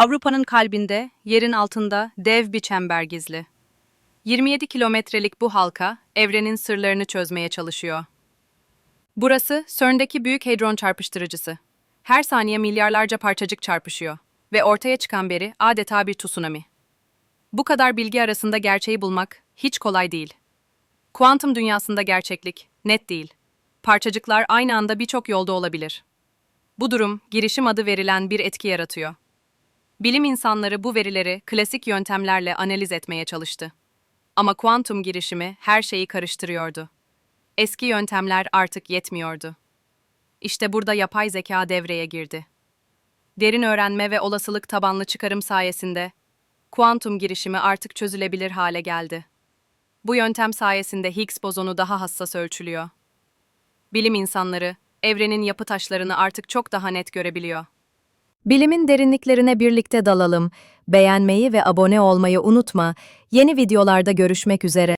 Avrupa'nın kalbinde, yerin altında dev bir çember gizli. 27 kilometrelik bu halka, evrenin sırlarını çözmeye çalışıyor. Burası, CERN'deki Büyük Hadron Çarpıştırıcısı. Her saniye milyarlarca parçacık çarpışıyor ve ortaya çıkan veri adeta bir tsunami. Bu kadar bilgi arasında gerçeği bulmak hiç kolay değil. Kuantum dünyasında gerçeklik net değil. Parçacıklar aynı anda birçok yolda olabilir. Bu durum, girişim adı verilen bir etki yaratıyor. Bilim insanları bu verileri klasik yöntemlerle analiz etmeye çalıştı. Ama kuantum girişimi her şeyi karıştırıyordu. Eski yöntemler artık yetmiyordu. İşte burada yapay zeka devreye girdi. Derin öğrenme ve olasılık tabanlı çıkarım sayesinde kuantum girişimi artık çözülebilir hale geldi. Bu yöntem sayesinde Higgs bozonu daha hassas ölçülüyor. Bilim insanları evrenin yapı taşlarını artık çok daha net görebiliyor. Bilimin derinliklerine birlikte dalalım. Beğenmeyi ve abone olmayı unutma. Yeni videolarda görüşmek üzere.